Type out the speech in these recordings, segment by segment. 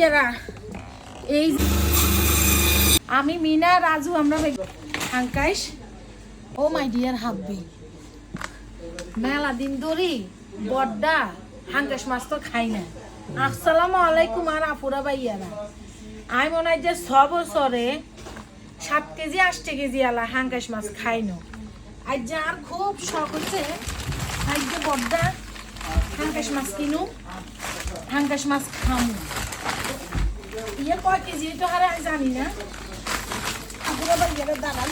এই আমি, মিনা, রাজু, আমরা আঙ্কাইশ ও মাই ডিয়ার হাব্বি। মেলা দিন ধরে বড্ডা হাঙ্কাশ মাছ তো খাই না। আসসালামু আলাইকুম আর আপুরা ভাইয়ারা। আমি মনে হয় যে ছ বছরে সাত কেজি আটটা কেজি আলা হাঙ্কাশ মাছ খাই না। আর খুব শখ হচ্ছে, আজ যে বড্ডা হাঙ্কাশ মাছ কিনু হাঙ্কাশ মাছ খামু। ইয়ে কয় কেজি? তো হারে আমি জানি না। আপুরা ভাইয়ারা দাঁড়ান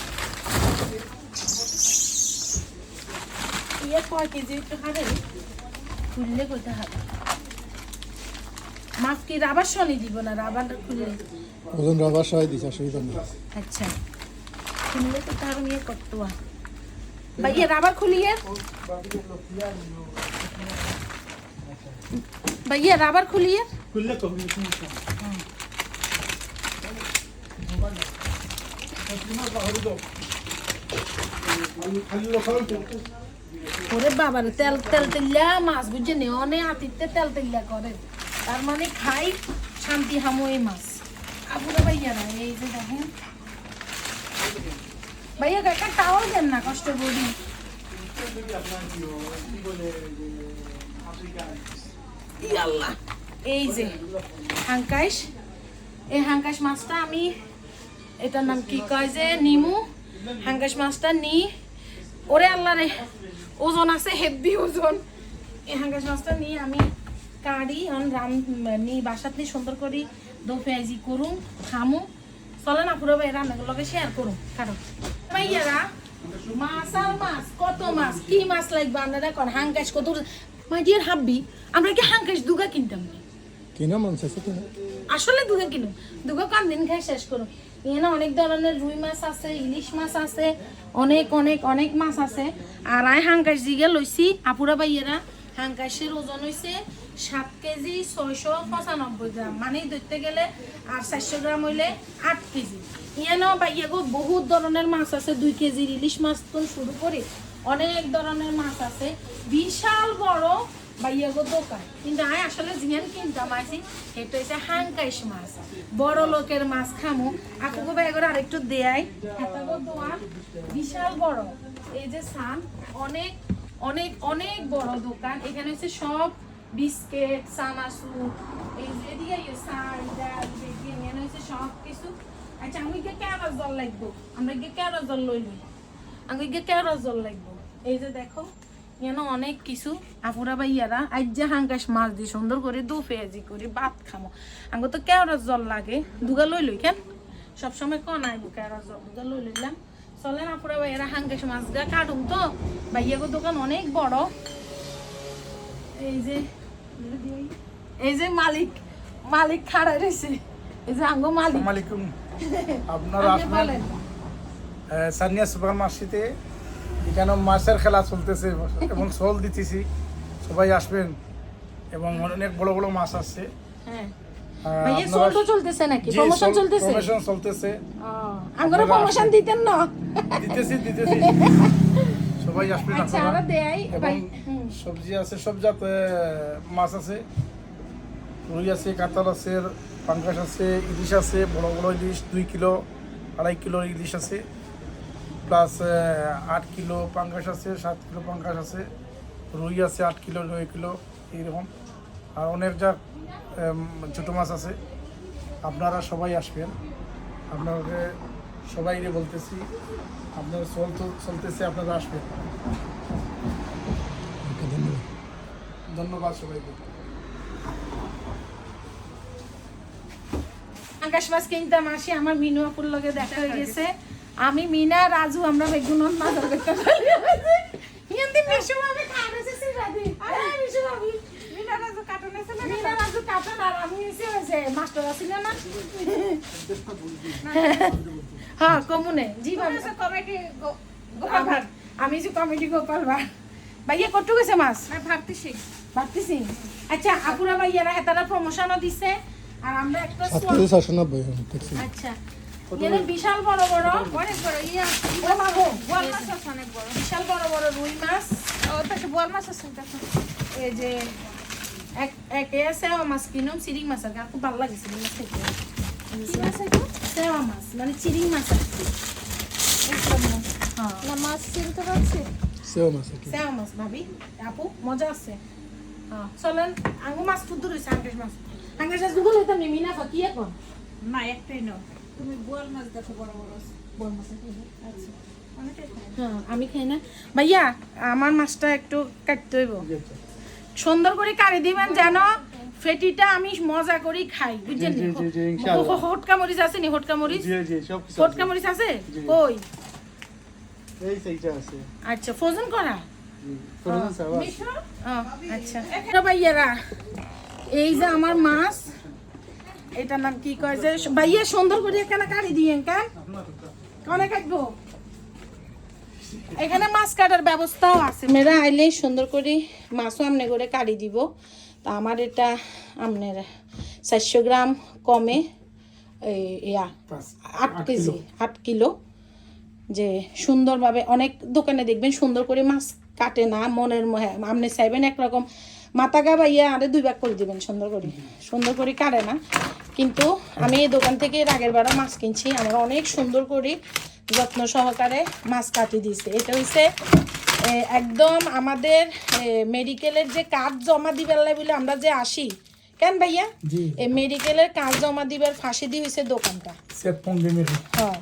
ইয়ে কয় কেজি তো হারে খুললে কইতে হবে মাছ কি রাবার শনি দিব না? রাবার খুললে। ওজন রাবার সহায় দিছে অসুবিধা নেই আচ্ছা। খুললে তো তার ইয়ে করতো ভাইয়া রাবার খুলিয়ে ভাইয়া রাবার খুলিয়ে ওরে বাবার, তেল তেল তেলিয়া, মাছ বুঝে নে অনেক আতিতে তেল তেলিয়া করে। তার মানে খাই শান্তি হামো এই মাছ আপুরা ভাইয়ারা এই যে দেখেন। ভাইয়া একটা টাওয়াল দেন না, কষ্ট করি। এই যে হাঙ্কাইশ এই হাঙ্কাশ মাছটা আমি, এটার নাম কি কয় যে, নিমু। হাঙ্কাশ মাছটা নি। ওরে আল্লাহ রে, ওজন আছে হেভি ওজন। এই হাঙ্কাশ মাছটা নিয়ে আমি কাড়ি অন রাম, নি, বাসাত নি সুন্দর করি দো পেঁয়াজি করুম খামু চলে না পুরো ভাই রান্নাগুলোকে শেয়ার করুম কারও ভাইয়ারা মাছ আর মাছ, কত মাছ, কি মাছ লাগবে আপনারা কোন? হাঙ্কাশ কত মাই ডিয়ার হাব্বি, আমরা কি হাঙ্কাশ দুগা কিনতাম? না কিনা, মন চাইছে কিনা? আসলে দুগা কিনুম দুগা কান দিন খাই শেষ করুম এখানে অনেক ধরনের রুই মাছ আছে, ইলিশ মাছ আছে, অনেক অনেক অনেক মাছ আছে। আর আই হাঙ্কাশ জিগে লইছি, আপুরা বাইয়েরা হাঙ্কাশের ওজন হইছে সাত কেজি ছয়শো পঁচানব্বই গ্রাম। মানে ধরতে গেলে আর চারশো গ্রাম হইলে আট কেজি। ইয়ানো বাইয়াগো বহুত ধরনের মাছ আছে, দুই কেজির ইলিশ মাছ তো শুরু করে। অনেক ধরনের মাছ আছে। বিশাল বড় বাইয়াগো দোকান। কিন্তু আমি আসলে জিয়ান কিনতাম আছি এটা হচ্ছে হাঙ্কাইশ মাছ। বড় লোকের মাছ খামু। আপুকে বাইগর আরেকটু দেয়াই। হাতাগো দোয়ার বিশাল বড়। এই যে সান, অনেক অনেক অনেক বড় দোকান। এখানে হচ্ছে সব বিস্কিট সানাসু এই যে এই সার, ডাল এখানে হচ্ছে সব কিছু। আচ্ছা আমি গিয়ে কেরস জল লাগবো। আমরা গিয়ে কেরস জল লই লই। আমি গিয়ে কেরস জল লাগবো। এই যে দেখো এখানে অনেক কিছু? আপুরা বা ইয়ারা যে হাঙ্কাশ মাছ দিয়ে সুন্দর করে দু পেঁয়াজি করে ভাত খামো। আঙ্গ তো কেওড়ার জল লাগে দুগা লই লই কেন? সবসময় কন আইব কেওড়ার জল দুগা লই লইলাম। চলেন আপুরা বা এরা হাঙ্কাশ মাছ গা কাটুম তো। ভাইয়াগো দোকান অনেক বড়। এই যে এই যে মালিক মালিক খাড়া রয়েছে এই যে আঙ্গ মালিক। আসসালামাইকুম আপনারা আসবেন সানিয়া সুপার মার্কেটে এখানে মাছের খেলা চলতেছে এবং সোল দিতেছি। সবাই আসবেন এবং অনেক বড় বড় মাছ আছে। হ্যাঁ। চলতেছে নাকি? প্রমোশন চলতেছে? প্রমোশন চলতেছে। প্রমোশন দিতেন না? দিতেছি দিতেছি। সবাই আসবেন আচ্ছা ভাই সবজি আছে সব জাত মাছ আছে। রুই আছে কাতল আছে আছে ইলিশ আছে বড় বড় ইলিশ দুই কিলো আড়াই কিলো ইলিশ আছে। প্লাস আট কিলো পাঙ্কাশ আছে সাত কিলো পাঙ্কাশ আছে রুই আছে আট কিলো নয় কিলো এইরকম। আর অনেক যা ছোটো মাছ আছে। আপনারা সবাই আসবেন। আপনাকে সবাইকে বলতেছি আপনার চল তো চলতেছে আপনারা আসবেন। ধন্যবাদ। ধন্যবাদ সবাইকে। আকাশ মাছ কিনতাম আসি আমার মিনু আপুর লগে দেখা হয়ে গেছে। আমি মিনা রাজু আমরা বেগুন মাছ করতে হিন্দি মিশু আমি সিরাদি। আরে মিশু আমি মিনা রাজু কাটন আছে না? মিনা রাজু কাটন আর আমি এসে হয়েছে মাস্টার আছিল না হ্যাঁ কমুনে। জি ভাবি। কমিটি গোপাল ভাট আমি যে কমিটি গোপাল ভাট ভাইয়া কত গেছে মাছ? ভাবতেছি ভাবতেছি। আচ্ছা আপুরা ভাইয়ারা হেতারা প্রমোশনও দিছে আর আমরা একটা আচ্ছা। বিশাল বড় বড় অনেক বড় ইয়া। বোয়াল মাছ আছে অনেক বড়। বিশাল বড় বড় রুই মাছ। ওর পাশে বোয়াল মাছ আছে দেখো। এই যে এক একে সেওয়া মাছ কিনুম চিরিং মাছ আর খুব ভালো লাগে চিরিং মাছ খেতে। কি মাছ এটা সেওয়া মাছ মানে চিরিং মাছ আর কি। হ্যাঁ। না মাছ চিনতে পারছি। সেও মাছ সেওয়া মাছ ভাবি। আপু মজা আছে। হ্যাঁ চলেন আঙ্গু মাছ ফুট রয়েছে আঙ্কেশ মাছ। আঙ্কেশ মাছ দুগুলো হইতাম নেমি না কি এখন না একটাই নাও তুমি বোয়াল মাছ দেখো বড় বড় আছে। মাছ আচ্ছা। হ্যাঁ আমি খাই না। ভাইয়া আমার মাছটা একটু কাটতে হইব। সুন্দর করে কাড়ি দিবেন যেন ফেটিটা আমি মজা করে খাই বুঝছেন জি, জি, জি, ইনশাআল্লাহ। হটকা মরিচ আছে নি? হটকা মরিচ? জি জি সব কিছু হটকা মরিচ আছে? কই? এই সেইটা আছে। আচ্ছা ফ্রোজেন করা? আচ্ছা। ভাইয়ারা এই যে আমার মাছ এটার নাম কি কয় যে ভাইয়া সুন্দর করে এখানে কাড়ি দিয়েন কেন? কনে কাটবো? এখানে মাছ কাটার ব্যবস্থাও আছে। মেয়েরা আইলে সুন্দর করে মাছও আমনে করে কাড়ি দিব। তা আমার এটা আমনের চারশো গ্রাম কমে ইয়া আট কেজি আট কিলো। যে সুন্দরভাবে অনেক দোকানে দেখবেন সুন্দর করে মাছ কাটে না মনের মহে আপনি চাইবেন একরকম। মাথা গা বাইয়া আরে দুই ভাগ করে দিবেন সুন্দর করে। সুন্দর করে কাটে না। কিন্তু আমি এই দোকান থেকে এর আগের বারও মাছ কিনছি। আমার অনেক সুন্দর করে যত্ন সহকারে মাছ কাটি দিছে এটা হচ্ছে একদম আমাদের মেডিকেলের যে কাজ জমা দিবার বলে আমরা যে আসি। কেন ভাইয়া? জি। এই মেডিকেলের কাজ জমা দিবার ফাঁসি দিয়ে হয়েছে দোকানটা। হ্যাঁ।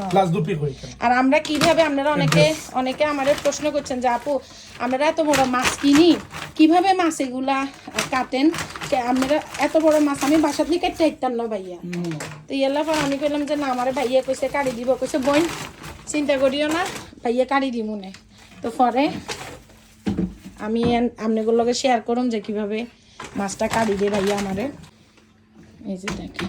হ্যাঁ। প্লাস কই আর আমরা কীভাবে আপনারা অনেকে অনেকে আমাদের প্রশ্ন করছেন যে আপু আমরা এত বড় মাছ কিনি? কীভাবে মাছ এগুলা কাটেন? আপনারা এত বড় মাছ আমি বাসা থেকে কেটে আইতাম না ভাইয়া। তো ইয়াল্লা পর আমি কইলাম যে না আমার ভাইয়া কইছে কাড়ি দিব। কইছে বোন চিন্তা করিও না ভাইয়া কাড়ি দিব না তো পরে আমি আপনাদের লগে শেয়ার করুম যে কীভাবে মাছটা কাড়ি দিয়ে ভাইয়া আমারে এই যে দেখেন।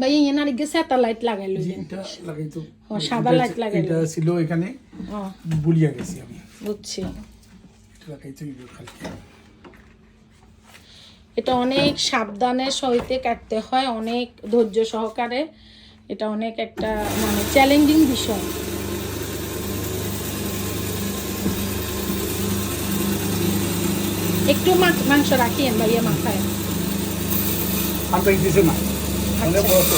ভাইয়া ইয়ে নারিকে স্যাটেলাইট লাগাই লইলেন এটা লাগাইতো ও, সাদা লাইট লাগাইলো। এটা ছিল এখানে। বুলিয়া গেছি আমি। বুঝছি। এটা লাগাইতো এই এটা অনেক সাবধানের সহিতে কাটতে হয় অনেক ধৈর্য সহকারে। এটা অনেক একটা মানে চ্যালেঞ্জিং বিষয়। একটু মাংস রাখিয়েন ভাইয়া মাথায়। দিছে না। মানে আচ্ছা। বড় তো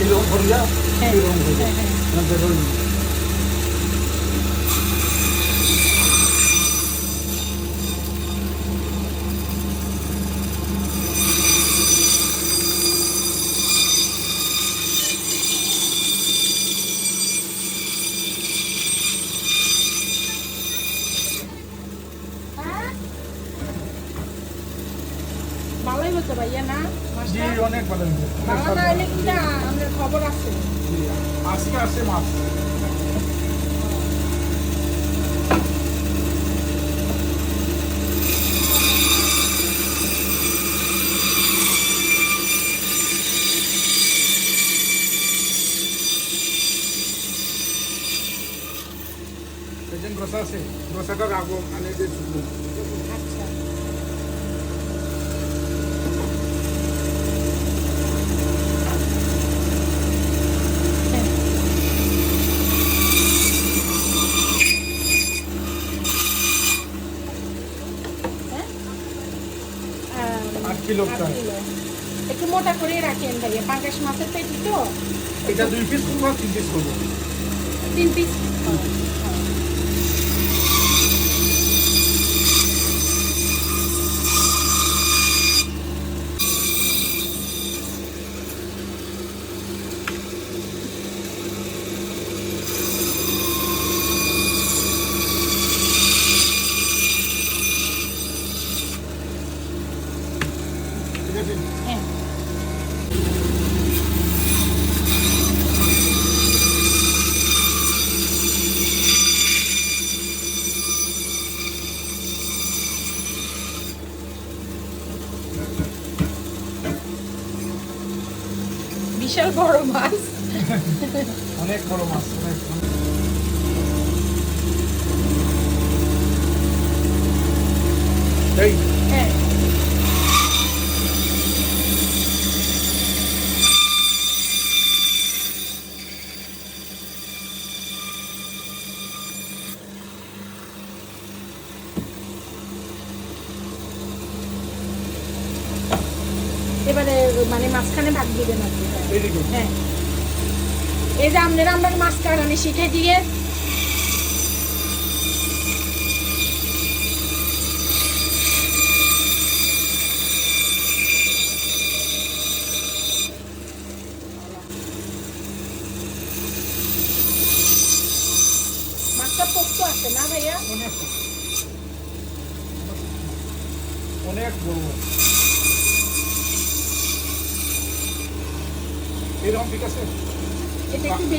এরকম করিয়া হ্যাঁ, এরকম করিয়া হ্যাঁ, হ্যাঁ। না বেরোই না। ভালোই হতো ভাইয়া না জি মাছটা অনেক ভালো হয়েছে। ভালো না হলে কি না আমাদের খবর আছে জি, আজকে আসে মাছ Recién rosase, রাখব মানে যে শুকনো। আচ্ছা। কিলো। একটু মোটা করে রাখেন ভাইয়া পাঙ্কাশ মাছের পেটি তো? এটা দুই পিস করব তিন পিস করব? তিন পিস হ্যাঁ। বিশাল বড় মাছ। অনেক বড় মাছ অনেক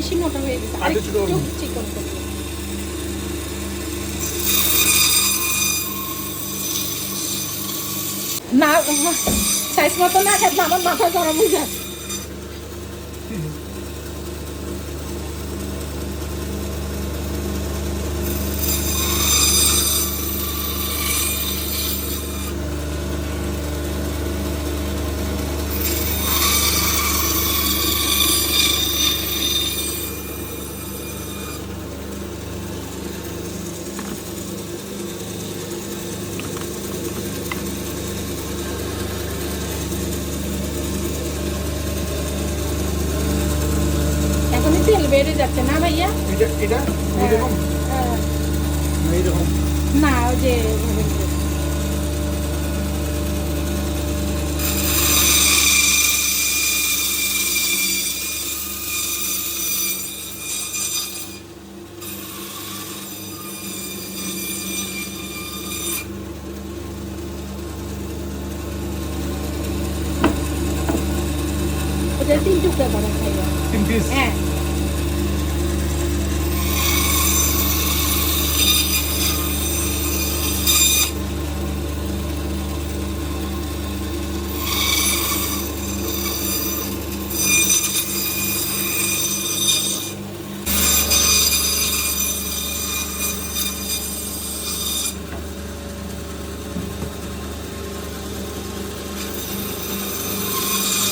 বেশি মোটা হয়ে গেছে। আর একটু চিকন করুন। না সাইজ মতো না খেতে আমার মাথা গরম হয়ে যায় এখনই তেল বেড়ে যাচ্ছে না ভাইয়া এটা এটা এইরকম হ্যাঁ। এইরকম না ওই যে ওটা তিন টুকরা করা ভাইয়া তিন পিস হ্যাঁ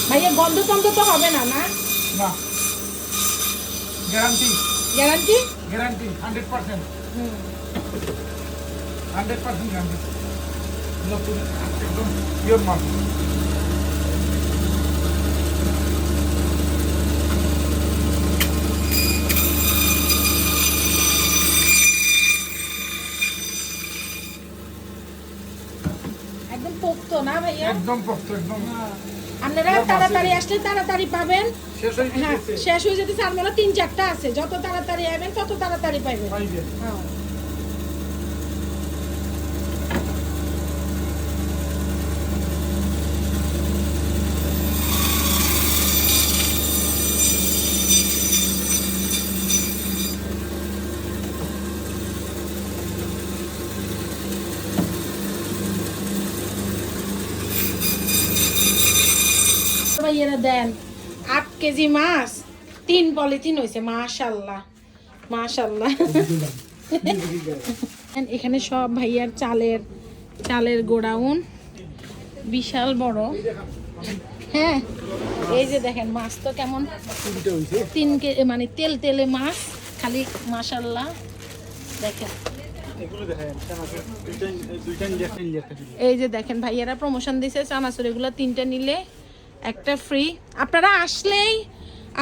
ভাইয়া গন্ধ টন্ধ তো হবে না না? না। Guarantee guarantee guarantee hundred percent hundred percent guarantee নতুন একদম পিওর মাল। একদম পোক্ত না ভাইয়া? একদম পক্ত একদম। আপনারা তাড়াতাড়ি আসলে তাড়াতাড়ি পাবেন। শেষ হয়ে হ্যাঁ আপনারা শেষ হয়ে যেতে চার মেলা তিন চারটা আছে। যত তাড়াতাড়ি আবেন তত তাড়াতাড়ি পাইবেন। হ্যাঁ। ভাইয়েরা দেন আট কেজি মাছ তিন পলিথিন হয়েছে মাশাল্লাহ মাশাল্লাহ এখানে সব ভাইয়ার চালের চালের গোডাউন বিশাল বড়। হ্যাঁ এই যে দেখেন মাছ তো কেমন। তিন কে মানে তেল তেলে মাছ খালি মাশাল্লাহ দেখেন। এই যে দেখেন ভাইয়ারা প্রমোশন দিছে চানাচুর এগুলো তিনটা নিলে একটা ফ্রি আপনারা আসলেই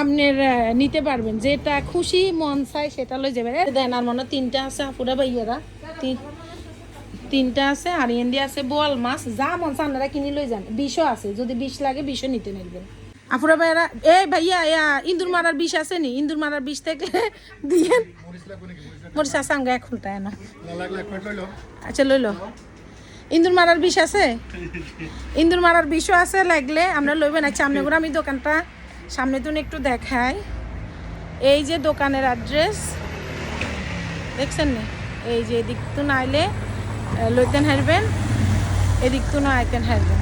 আপনার নিতে পারবেন। যেটা খুশি মন চাই সেটা লই যাবেন। দেন আর মনে তিনটা আছে আপুরা ভাইয়ারা। তিন তিনটা আছে আর এন্ডি আছে বোয়াল মাছ। যা মন চায় আপনারা কিনে লই যান। বিষও আছে। যদি বিষ লাগে বিষও নিতে নেবেন। আপুরা ভাইয়ারা এই ভাইয়া ইয়া ইন্দুর মারার বিষ আছে নি? ইন্দুর মারার বিষ থাকলে দিয়েন। মরিচ আমাকে এক খুলটায় না আচ্ছা লইল। ইন্দুর মারার বিষ আছে? ইন্দুর মারার বিষও আছে লাগলে আমরা লইবেন আচ্ছা সামনে করে আমি দোকানটা সামনে তো একটু দেখাই। এই যে দোকানের অ্যাড্রেস দেখছেন নি? এই যে এদিক তো নাইলে আহ, লইতেন হারবেন এদিক তো না আইতেন হারবেন।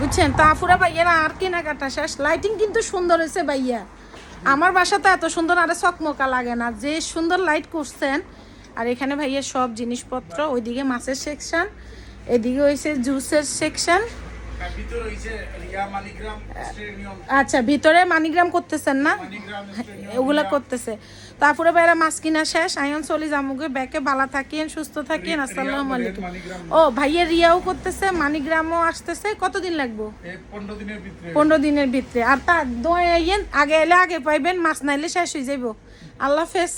বুঝছেন? তা আপুরা ভাইয়ারা আর কেনাকাটা শেষ। লাইটিং কিন্তু সুন্দর হয়েছে ভাইয়া। আমার বাসাতে এত সুন্দর আর চকমকা লাগে না। যে সুন্দর লাইট করছেন আর এখানে ভাইয়া সব জিনিসপত্র ওইদিকে মাছের সেকশন এদিকে হয়েছে জুসের সেকশন আচ্ছা ভিতরে মানিগ্রাম করতেছেন না? ওগুলা করতেছে। তারপরে বাইরে মাছ কিনা শেষ আয়ন চলি জামুকে ব্যাকে বালা থাকেন সুস্থ থাকেন আসসালামু আলাইকুম। ও ভাইয়ের রিয়াও করতেছে মানিগ্রামও আসতেছে কতদিন লাগবো? পনেরো দিনের ভিতরে। আর তা দোয়াইয়েন আগে এলে আগে পাইবেন মাছ নাইলে শেষ হয়ে যাইব। আল্লাহ হাফেজ।